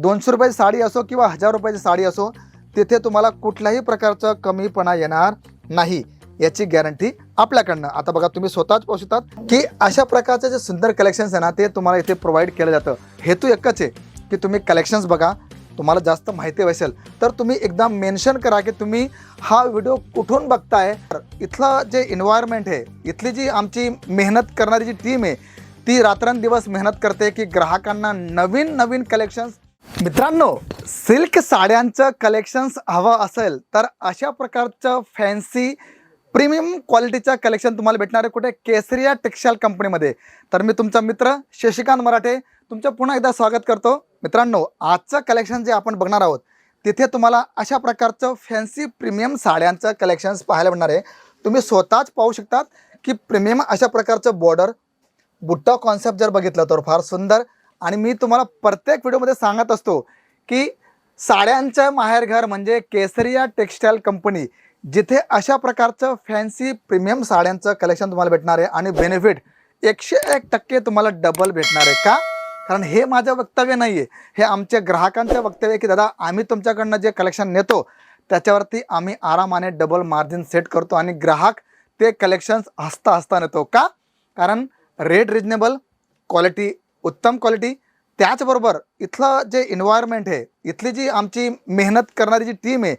दोनशे रुपयाची साडी असो किंवा हजार रुपयाची साडी असो तिथे तुम्हाला कुठल्याही प्रकारचा कमीपणा येणार नाही याची गॅरंटी आपल्याकडनं. आता बघा तुम्ही स्वतःच पाहू शकतात की अशा प्रकारचे जे सुंदर कलेक्शन्स आहे ना ते तुम्हाला इथे प्रोव्हाइड केलं जातं. हेतू एकच आहे की तुम्ही कलेक्शन्स बघा तुम्हाला जास्त माहिती असेल तर तुम्ही एकदा मेन्शन करा की तुम्ही हा व्हिडिओ कुठून बघताय. इथलं जे इन्व्हायरमेंट आहे इथली जी आमची मेहनत करणारी जी टीम आहे ती रात्रंदिवस मेहनत करते की ग्राहकांना नवीन नवीन कलेक्शन्स मित्रांनो सिल्क साड्यांचं कलेक्शन्स हवं असेल तर अशा प्रकारचं फॅन्सी प्रीमियम क्वालिटीचं कलेक्शन तुम्हाला भेटणार आहे कुठे? केसरिया टेक्स्टाईल कंपनीमध्ये तर मी तुमचा मित्र शशिकांत मराठे तुमचं पुन्हा एकदा स्वागत करतो. मित्रांनो आजचं कलेक्शन जे आपण बघणार आहोत तिथे तुम्हाला अशा प्रकारचं फॅन्सी प्रीमियम साड्यांचं कलेक्शन्स पाहायला मिळणार आहे. तुम्ही स्वतःच पाहू शकतात की प्रीमियम अशा प्रकारचं बॉर्डर बुट्टा कॉन्सेप्ट जर बघितलं तर फार सुंदर आणि मी तुम्हाला प्रत्येक व्हिडिओमध्ये सांगत असतो की साड्यांचं माहेरघर म्हणजे केसरिया टेक्स्टाईल कंपनी जिथे अशा प्रकारचं फॅन्सी प्रीमियम साड्यांचं कलेक्शन तुम्हाला भेटणार आहे आणि बेनिफिट एकशे एक टक्के तुम्हाला डबल भेटणार आहे. का? कारण हे माझं वक्तव्य नाही आहे हे आमच्या ग्राहकांचं वक्तव्य आहे की दादा आम्ही तुमच्याकडनं जे कलेक्शन नेतो त्याच्यावरती आम्ही आरामाने डबल मार्जिन सेट करतो आणि ग्राहक ते कलेक्शन्स हसता हसता नेतो. का? कारण रेट रिजनेबल क्वालिटी उत्तम क्वालिटी त्याचबरोबर इथलं जे इन्व्हायरमेंट आहे इथली जी आमची मेहनत करणारी जी टीम आहे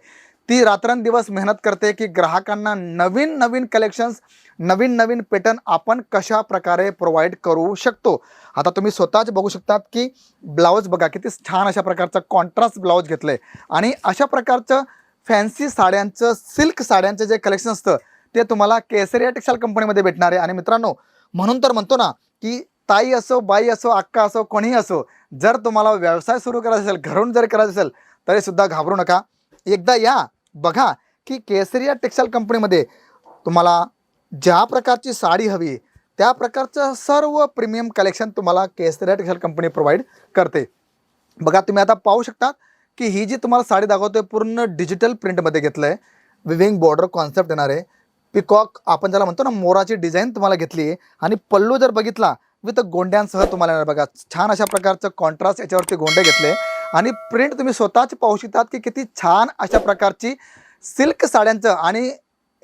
ती रात्रंदिवस मेहनत करते की ग्राहकांना नवीन नवीन कलेक्शन्स नवीन नवीन पॅटर्न आपण कशा प्रकारे प्रोव्हाइड करू शकतो. आता तुम्ही स्वतःच बघू शकतात की ब्लाऊज बघा किती छान अशा प्रकारचं कॉन्ट्रास्ट ब्लाऊज घेतलं आहे आणि अशा प्रकारचं फॅन्सी साड्यांचं सिल्क साड्यांचं जे कलेक्शन असतं ते तुम्हाला केसरिया टेक्स्टाईल कंपनीमध्ये भेटणार आहे. आणि मित्रांनो म्हणून तर म्हणतो ना की ताई असो बाई असो अक्का असो कोणीही असो जर तुम्हाला व्यवसाय सुरू करायचा असेल घरून जर करायचं असेल तरीसुद्धा घाबरू नका. एकदा या बघा की केसरिया टेक्स्टाईल कंपनीमध्ये तुम्हाला ज्या प्रकारची साडी हवी त्या प्रकारचं सर्व प्रीमियम कलेक्शन तुम्हाला केसरिया टेक्स्टाईल कंपनी प्रोव्हाइड करते. बघा तुम्ही आता पाहू शकता की ही जी तुम्हाला साडी दाखवतोय पूर्ण डिजिटल प्रिंटमध्ये घेतलं आहे विविंग बॉर्डर कॉन्सेप्ट येणार आहे. पिकॉक आपण ज्याला म्हणतो ना मोराची डिझाईन तुम्हाला घेतली आहे. आणि पल्लू जर बघितला विथ गोंड्यांसह तुम्हाला येणार. बघा छान अशा प्रकारचं कॉन्ट्रास्ट याच्यावरती गोंडे घेतले. आणि प्रिंट तुम्ही स्वतःच पाहू शकतात की किती छान अशा प्रकारची सिल्क साड्यांचं. आणि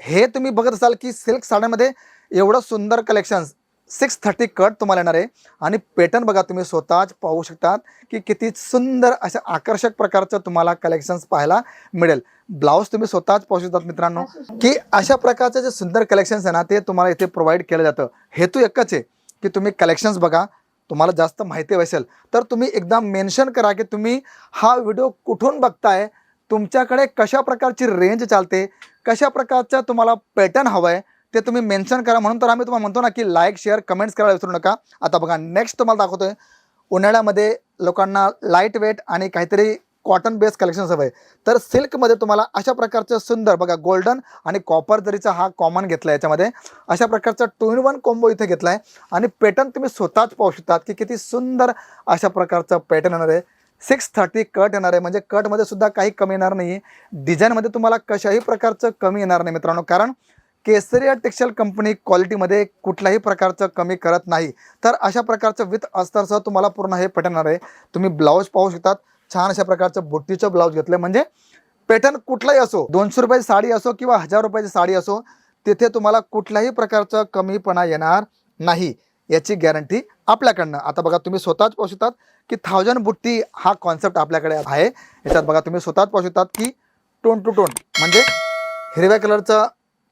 हे तुम्ही बघत असाल की सिल्क साड्यांमध्ये एवढं सुंदर कलेक्शन्स सिक्स थर्टी कट तुम्हाला येणार आहे. आणि पॅटर्न बघा तुम्ही स्वतःच पाहू शकतात की किती सुंदर अशा आकर्षक प्रकारचं तुम्हाला कलेक्शन्स पाहायला मिळेल. ब्लाऊज तुम्ही स्वतःच पाहू शकतात मित्रांनो की अशा प्रकारचे जे सुंदर कलेक्शन्स आहे ना ते तुम्हाला इथे प्रोव्हाइड केलं जातं. हेतू एकच आहे. की तुम्ही कलेक्शन्स बघा तुम्हाला जास्त माहिती असेल तर तुम्ही एकदा मेन्शन करा की तुम्ही हा व्हिडिओ कुठून बघताय तुमच्याकडे कशा प्रकारची रेंज चालते कशा प्रकारचा तुम्हाला पॅटर्न हवं आहे ते तुम्ही मेन्शन करा. म्हणून तर आम्ही तुम्हाला म्हणतो ना की लाईक शेअर कमेंट्स करायला विसरू नका. आता बघा नेक्स्ट तुम्हाला दाखवतोय उन्हाळ्यामध्ये लोकांना लाइट वेट आणि काहीतरी कॉटन बेस कलेक्शन्स हवे आहे तर सिल्कमध्ये तुम्हाला अशा प्रकारचं सुंदर बघा गोल्डन आणि कॉपर जरीचा हा कॉमन घेतला आहे याच्यामध्ये अशा प्रकारचा टू इन वन कॉम्बो इथे घेतला आहे आणि पॅटर्न तुम्ही स्वतःच पाहू शकतात की किती सुंदर अशा प्रकारचं पॅटर्न येणार आहे. सिक्स थर्टी कट येणार आहे. म्हणजे कटमध्ये सुद्धा काही कमी येणार नाही. आहे डिझाईनमध्ये तुम्हाला कशाही प्रकारचं कमी येणार नाही मित्रांनो. कारण केसरिया टेक्स्टाईल कंपनी क्वालिटीमध्ये कुठल्याही प्रकारचं कमी करत नाही. तर अशा प्रकारचं विथ अस्तरसह तुम्हाला पूर्ण हे पटणार आहे. तुम्ही ब्लाऊज पाहू शकतात. छान अशा प्रकारचं बुट्टीचं ब्लाऊज घेतलं म्हणजे पॅटर्न कुठलाही असो दोनशे रुपयाची साडी असो किंवा हजार रुपयाची साडी असो तिथे तुम्हाला कुठल्याही प्रकारचं कमीपणा येणार नाही याची गॅरंटी आपल्याकडनं. आता बघा तुम्ही स्वतःच पाहू शकतात की थाउजंड बुट्टी हा कॉन्सेप्ट आपल्याकडे आहे. याच्यात बघा तुम्ही स्वतःच पाहू शकतात की टोन टू टोन म्हणजे हिरव्या कलरचं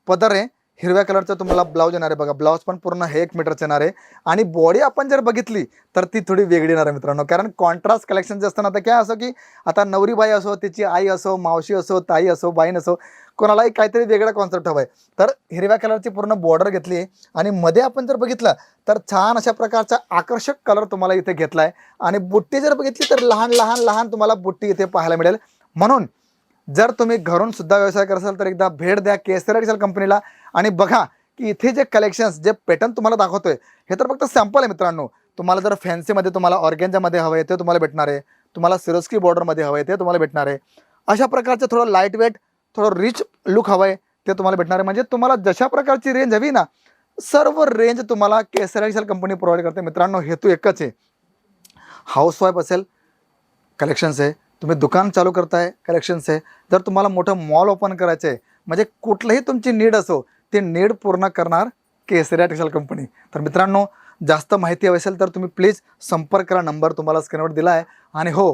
पदर आहे हिरव्या कलरचं तुम्हाला ब्लाऊज येणार आहे बघा. ब्लाऊज पण पूर्ण हे एक मीटरचं येणार आहे. आणि बॉडी आपण जर बघितली तर ती थोडी वेगळी येणार आहे मित्रांनो. कारण कॉन्ट्रास्ट कलेक्शन जे असताना आता काय असं की आता नवरी बाई असो तिची आई असो मावशी असो ताई असो बाईन असो कोणालाही काहीतरी वेगळा कॉन्सेप्ट हवा आहे तर हिरव्या कलरची पूर्ण बॉर्डर घेतली आहे आणि मध्ये आपण जर बघितलं तर छान अशा प्रकारचा आकर्षक कलर तुम्हाला इथे घेतला आहे आणि बुट्टी जर बघितली तर लहान लहान लहान तुम्हाला बुट्टी इथे पाहायला मिळेल. म्हणून जर तुम्ही घरून सुद्धा व्यवसाय करत असाल तर एकदा भेट द्या केसर डिसेल कंपनीला. आणि बघा की इथे जे कलेक्शन्स जे पॅटर्न तुम्हाला दाखवतोय हे तर फक्त सॅम्पल आहे मित्रांनो. तुम्हाला जर फॅन्सीमध्ये तुम्हाला ऑर्गेंजामध्ये हवं आहे ते तुम्हाला भेटणार आहे. तुम्हाला सिरोस्की बॉर्डरमध्ये हवं आहे ते तुम्हाला भेटणार आहे. अशा प्रकारचं थोडं लाइट वेट थोडं रिच लुक हवं आहे ते तुम्हाला भेटणार आहे. म्हणजे तुम्हाला जशा प्रकारची रेंज हवी ना सर्व रेंज तुम्हाला केसर डिसेल कंपनी प्रोव्हाइड करते मित्रांनो. हेतू एकच आहे. हाऊसवाईफ असेल कलेक्शन्स आहे. तुम्ही दुकान चालू करताय कलेक्शन्स आहे जर तुम्हाला मोठं मॉल ओपन करायचं आहे म्हणजे कुठलंही तुमची नीड असो ते नीड पूर्ण करणार केसरिया टेक्सटाईल कंपनी तर मित्रांनो जास्त माहिती हवी असेल तर तुम्ही प्लीज संपर्क करा. नंबर तुम्हाला स्क्रीनवर दिला आहे आणि हो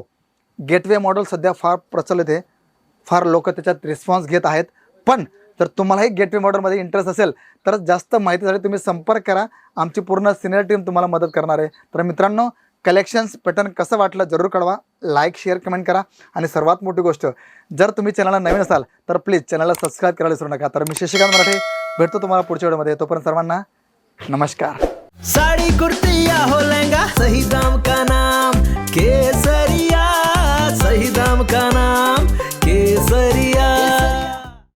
गेटवे मॉडेल सध्या फार प्रचलित आहे. फार लोक त्याच्यात रिस्पॉन्स घेत आहेत. पण जर तुम्हालाही गेटवे मॉडेलमध्ये इंटरेस्ट असेल तर जास्त माहितीसाठी तुम्ही संपर्क करा. आमची पूर्ण सिनियर टीम तुम्हाला मदत करणार आहे. तर मित्रांनो कलेक्शन्स पॅटर्न कसं वाटलं जरूर कळवा. लाईक शेअर कमेंट करा. आणि सर्वात मोठी गोष्ट जर तुम्ही चॅनलला नवीन असाल तर प्लीज चॅनलला सबस्क्राईब करायला विसरू नका. तर मी शशिकांत मराठे भेटतो तुम्हाला पुढच्या वेळेमध्ये तोपर्यंत सर्वांना नमस्कार. साड़ी कुर्ती या हो लहंगा सही दाम का नाम? केसरिया सही दाम का नाम?